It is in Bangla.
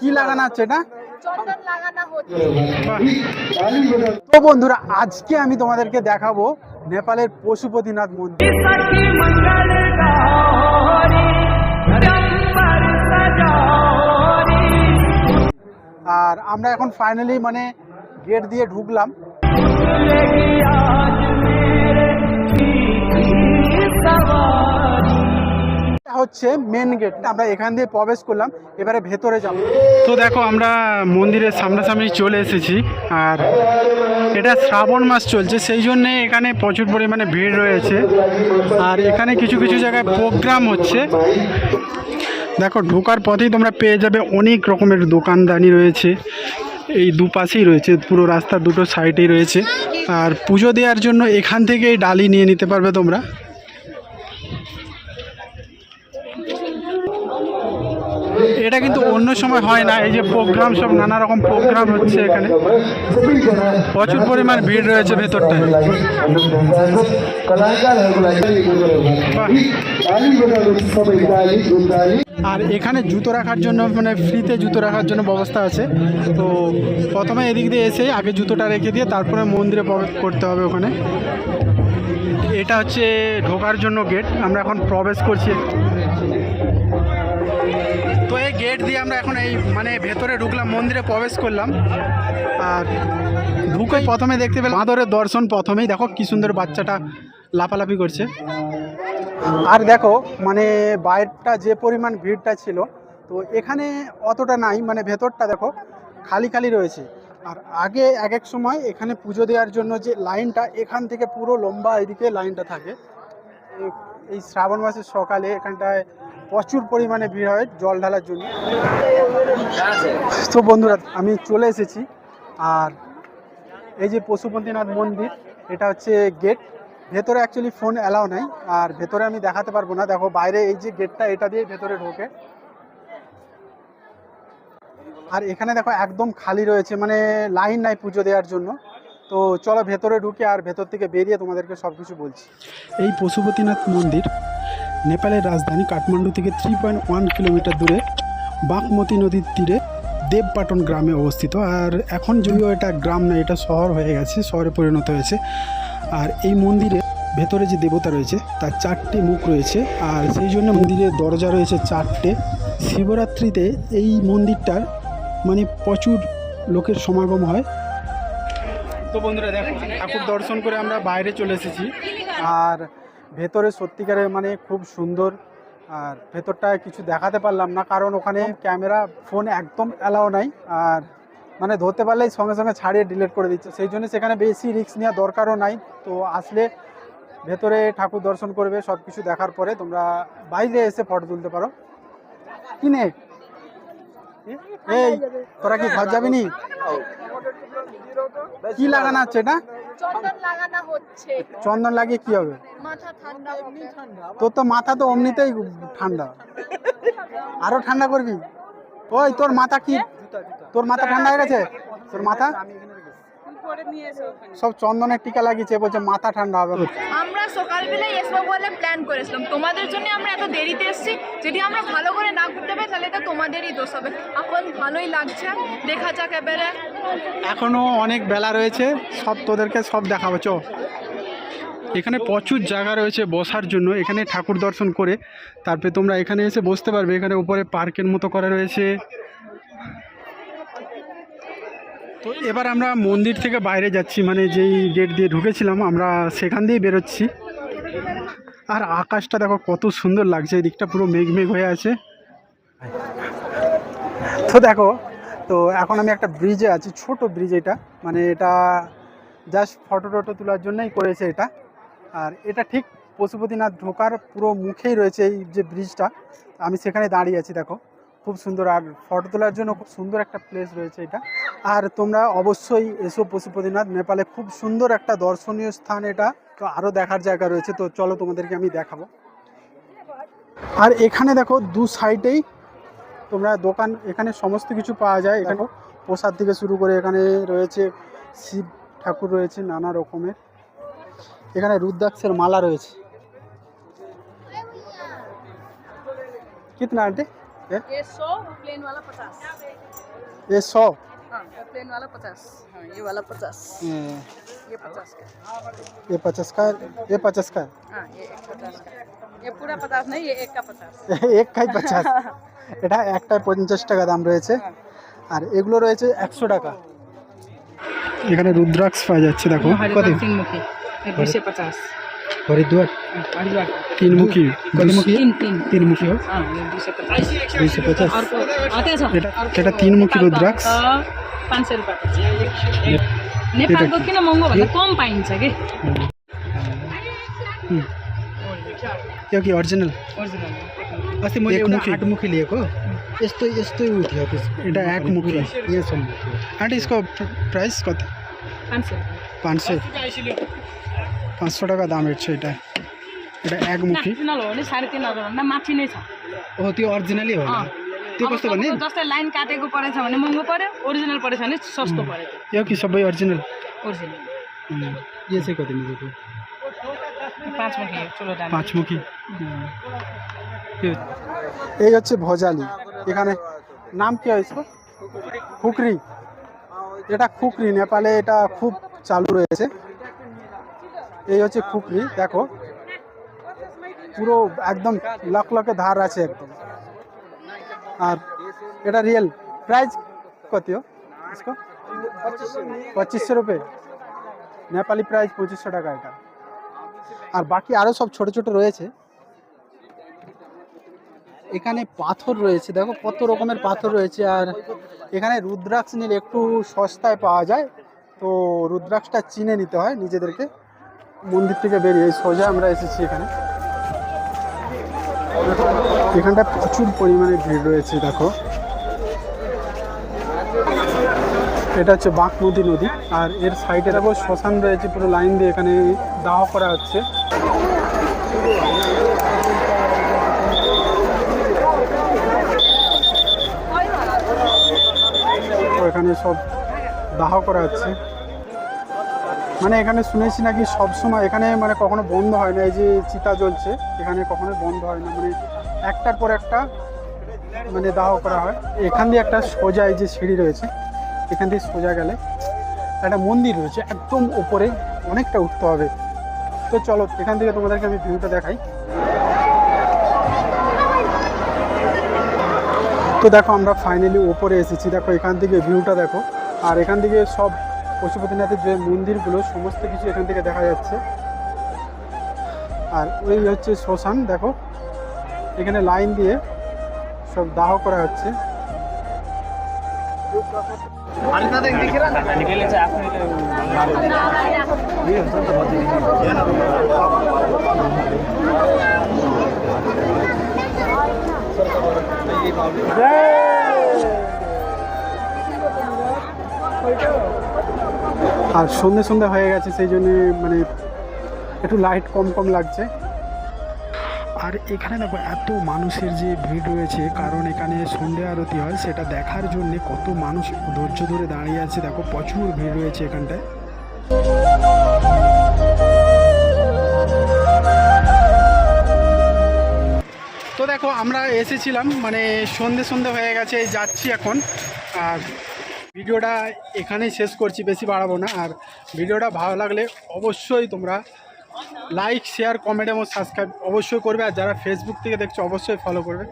কি লাগানো হচ্ছে এটা? চন্দন লাগানো হচ্ছে। তো বন্ধুরা আজকে আমি তোমাদেরকে দেখাবো নেপালের পশুপতিনাথ মন্দির। আর আমরা এখন ফাইনালি মানে গেট দিয়ে ঢুকলাম। এটা হচ্ছে মেন গেট আমরা এখান দিয়ে প্রবেশ করলাম, এবারে ভেতরে যাব। তো দেখো, আমরা মন্দিরের সামনাসামনি চলে এসেছি, আর এটা শ্রাবণ মাস চলছে, সেই জন্যে এখানে প্রচুর পরিমাণে ভিড় রয়েছে। আর এখানে কিছু কিছু জায়গায় প্রোগ্রাম হচ্ছে। দেখো, ঢোকার পথেই তোমরা পেয়ে যাবে অনেক রকমের দোকানদানি রয়েছে। এই দুপাশেই রয়েছে, পুরো রাস্তার দুটো সাইডেই রয়েছে। আর পুজো দেওয়ার জন্য এখান থেকেই ডালি নিয়ে নিতে পারবে তোমরা। এটা কিন্তু অন্য সময় হয় না। এই যে প্রোগ্রাম সব নানা রকম প্রোগ্রাম হচ্ছে এখানে। প্রচুর পরিমাণ ভিড় রয়েছে ভেতরটায়। আর এখানে জুতো রাখার জন্য মানে ফ্রিতে জুতো রাখার জন্য ব্যবস্থা আছে। তো প্রথমে এদিক দিয়ে এসে আগে জুতোটা রেখে দিয়ে তারপরে মন্দিরে প্রবেশ করতে হবে ওখানে। এটা হচ্ছে ঢোকার জন্য গেট আমরা এখন প্রবেশ করছি। গেট দিয়ে আমরা এখন এই মানে ভেতরে ঢুকলাম, মন্দিরে প্রবেশ করলাম। আর ঢুকে প্রথমে দেখতে পেলাম মাদরের দর্শন প্রথমেই। দেখো কি সুন্দর বাচ্চাটা লাফালাফি করছে। আর দেখো মানে বাইরটা যে পরিমাণ ভিড়টা ছিল, তো এখানে অতটা নাই মানে ভেতরটা দেখো খালি খালি রয়েছে। আর আগে এক এক সময় এখানে পুজো দেওয়ার জন্য যে লাইনটা, এখান থেকে পুরো লম্বা এদিকে লাইনটা থাকে। এই- শ্রাবণ মাসের সকালে এখানটায় প্রচুর পরিমাণে ভিড় হয় জল ঢালার জন্য। তো বন্ধুরা, আমি চলে এসেছি। আর এই যে পশুপতিনাথ মন্দির, এটা হচ্ছে গেট ভেতরে অ্যাকচুয়ালি ফোন অ্যালাও নাই, আর ভেতরে আমি দেখাতে পারব না। দেখো, বাইরে এই যে গেটটা এটা দিয়ে ভেতরে ঢোকে। আর এখানে দেখো, একদম খালি রয়েছে মানে লাইন নাই পুজো দেওয়ার জন্য। তো চলো ভেতরে ঢুকে আর ভেতর থেকে বেরিয়ে তোমাদেরকে সব কিছু বলছি। এই পশুপতিনাথ মন্দির নেপালের রাজধানী কাঠমান্ডু থেকে থ্রি পয়েন্ট ওয়ান কিলোমিটার দূরে বাগমতী নদীর তীরে দেবপাটন গ্রামে অবস্থিত। আর এখন যদিও এটা গ্রাম না, এটা শহর হয়ে গেছে, শহরে পরিণত হয়েছে। আর এই মন্দিরে ভেতরে যে দেবতা রয়েছে, তার চারটে মুখ রয়েছে। আর সেই জন্য মন্দিরের দরজা রয়েছে চারটে। শিবরাত্রিতে এই মন্দিরটার মানে প্রচুর লোকের সমাগম হয়। তো বন্ধুরা দেখো, ঠাকুর দর্শন করে আমরা বাইরে চলে এসেছি। আর ভেতরে সত্যিকারের মানে খুব সুন্দর। আর ভেতরটায় কিছু দেখাতে পারলাম না, কারণ ওখানে ক্যামেরা, ফোন একদম অ্যালাও নাই। আর মানে ধরতে পারলেই সঙ্গে সঙ্গে ছাড়িয়ে ডিলিট করে দিচ্ছে। সেই জন্য সেখানে বেশি রিস্ক নেওয়া দরকারও নাই। তো আসলে ভেতরে ঠাকুর দর্শন করবে সব কিছু দেখার পরে তোমরা বাইরে এসে ফটো তুলতে পারো। কিনে এই, তোরা কি ঘর যাবি নি? কি লাগানো হচ্ছে এটা? চন্দন লাগানো হচ্ছে। চন্দন লাগিয়ে কি হবে? মাথা ঠান্ডা হবে। তোর তো মাথা তো অমনিতেই ঠান্ডা। আরও ঠান্ডা করবি? ওই তোর মাথা কি? তোর মাথা ঠান্ডা হয়ে গেছে? তোর মাথা? সব চন্দনের টিকা লাগিয়েছে বলছে মাথা ঠান্ডা হবে। আমরা সকালবেলায় বলে প্ল্যান করেছিলাম। তোমাদের জন্য আমরা এত দেরিতে এসেছি, যদি আমরা ভালো করে না ঘুরতে পারি, তাহলে এটা তোমাদেরই দোষ হবে। এখন ভালোই লাগছে, দেখা যাক এবারে। এখনও অনেক বেলা রয়েছে, সব তোদেরকে সব দেখাবো চো এখানে প্রচুর জায়গা রয়েছে বসার জন্য, এখানে ঠাকুর দর্শন করে। তারপরে তোমরা এখানে এসে বসতে পারবে, এখানে উপরে পার্কের মতো করা রয়েছে। তো এবার আমরা মন্দির থেকে বাইরে যাচ্ছি মানে যেই গেট দিয়ে ঢুকেছিলাম, আমরা সেখান দিয়েই বেরোচ্ছি। আর আকাশটা দেখো কত সুন্দর লাগছে, এই দিকটা পুরো মেঘ মেঘ হয়ে আছে। তো দেখো, তো এখন আমি একটা ব্রিজে আছি, ছোট ব্রিজ এটা মানে এটা জাস্ট ফটো টটো তোলার জন্যই করেছে এটা। আর এটা ঠিক পশুপতিনাথ ঢোকার পুরো মুখেই রয়েছে এই যে ব্রিজটা আমি সেখানে দাঁড়িয়ে আছি, দেখো। খুব সুন্দর, আর ফটো তোলার জন্য খুব সুন্দর একটা প্লেস রয়েছে এটা। আর তোমরা অবশ্যই এসো পশুপতিনাথ, নেপালে খুব সুন্দর একটা দর্শনীয় স্থান এটা। তো আরও দেখার জায়গা রয়েছে তো চলো তোমাদেরকে আমি দেখাবো আর এখানে দেখো দু সাইডেই তোমরা দোকান এখানে সমস্ত কিছু পাওয়া যায় এখানে প্রসাদ থেকে শুরু করে এখানে রয়েছে শিব ঠাকুর রয়েছে নানা রকমের এখানে রুদ্রাক্ষের মালা রয়েছে কিতনা আন্টি ये ये सौ प्लेन वाला पचास ये सौ हाँ प्लेन वाला पचास हाँ ये वाला पचास ये ये पचास का ये पचास का ये पचास का हाँ ये एक पचास का ये पूरा पचास नहीं ये एक का पचास এক খাই পঞ্চাশ এটা একটায় পঞ্চাশ টাকা দাম রয়েছে আর এগুলো রয়েছে একশো টাকা এখানে রুদ্রাক্ষ পাওয়া যাচ্ছে দেখো কত तीन हरिद्वार। तिनमुखी। तिनमुखी? रुद्राक्ष। त्यो कि? ओरिजिनल अस्ति मैले एकमुखी। आठमुखी लिएको। यस्तै यस्तै उ थियो एउटा आठमुखी। यहाँसम्म। आँटी यसको प्राइस कति? पाँच सय पाँच सय। পাঁচশো টাকা দাম হচ্ছে এটা এটা একমুখী नेसनल हो भने साढे तिन हजारभन्दा माथि नै छ हो त्यो अरिजिनलै हो अँ। त्यो अब कस्तो भने तपाईँको जस्तै लाइन काटेको परेछ भने महँगो पऱ्यो ओरिजिनल परेछ भने सस्तो पऱ्यो यो कि सबै अरिजिनल ओरिजिनल उम्, यो चाहिँ कति मिलेको पाँच मुखी चुलो दाम পাঁচমুখী এই হচ্ছে ভজালি এখানে নাম কি হয় ইসকো? খুকরি এটা খুকরি নেপালে এটা খুব চালু রয়েছে এই হচ্ছে খুকরি দেখো। পুরো একদম লক লাখে ধার আছে একদম। আর এটা রিয়েল প্রাইস কত? পঁচিশশো রুপে। নেপালি প্রাইস পঁচিশশো টাকা এটা। আর বাকি আরও সব ছোট ছোট রয়েছে। এখানে পাথর রয়েছে, দেখো কত রকমের পাথর রয়েছে। আর এখানে রুদ্রাক্ষ নিলে একটু সস্তায় পাওয়া যায়। তো রুদ্রাক্ষটা চিনে নিতে হয় নিজেদেরকে। মন্দির থেকে বেরিয়ে সোজা আমরা এসেছি এখানে। এখানটায় প্রচুর পরিমাণে ভিড় রয়েছে, দেখো। এটা হচ্ছে বাঁকনদী নদী নদী, আর এর সাইডে দেখো শ্মশান রয়েছে, পুরো লাইন দিয়ে এখানে দাহ করা হচ্ছে। এখানে সব দাহ করা হচ্ছে। মানে এখানে শুনেছি নাকি সব সময় এখানে মানে কখনো বন্ধ হয় না, এই যে চিতা জ্বলছে, এখানে কখনো বন্ধ হয় না মানে একটার পর একটা মানে দাহ করা হয়। এখান দিয়ে একটা সোজা এই যে সিঁড়ি রয়েছে, এখান দিয়ে সোজা গেলে একটা মন্দির রয়েছে, একদম ওপরে অনেকটা উঠতে হবে। তো চলো, এখান থেকে তোমাদেরকে আমি ভিউটা দেখাই। তো দেখো, আমরা ফাইনালি ওপরে এসেছি। দেখো, এখান থেকে ভিউটা দেখো। আর এখান থেকে সব পশুপতিনাথের যে মন্দিরগুলো, সমস্ত কিছু এখান থেকে দেখা যাচ্ছে। আর ওই হচ্ছে শ্মশান, দেখো। এখানে লাইন দিয়ে সব দাহ করা হচ্ছে। আর সন্ধে সন্ধে হয়ে গেছে, সেই জন্য মানে একটু লাইট কম কম লাগছে। আর এখানে দেখো, এত মানুষের যে ভিড় রয়েছে, কারণ এখানে সন্ধে আরতি হয়, সেটা দেখার জন্য কত মানুষ ধৈর্য ধরে দাঁড়িয়ে আছে, দেখো প্রচুর ভিড় রয়েছে এখানটায়। তো দেখো, আমরা এসেছিলাম মানে সন্ধে সন্ধে হয়ে গেছে, যাচ্ছি এখন। আর ভিডিওটা এখানেই শেষ করছি, বেশি বাড়াবো না। আর ভিডিওটা ভালো লাগলে অবশ্যই তোমরা লাইক শেয়ার কমেন্ট এবং সাবস্ক্রাইব অবশ্যই করবে। আর যারা ফেসবুক থেকে দেখছ, অবশ্যই ফলো করবে।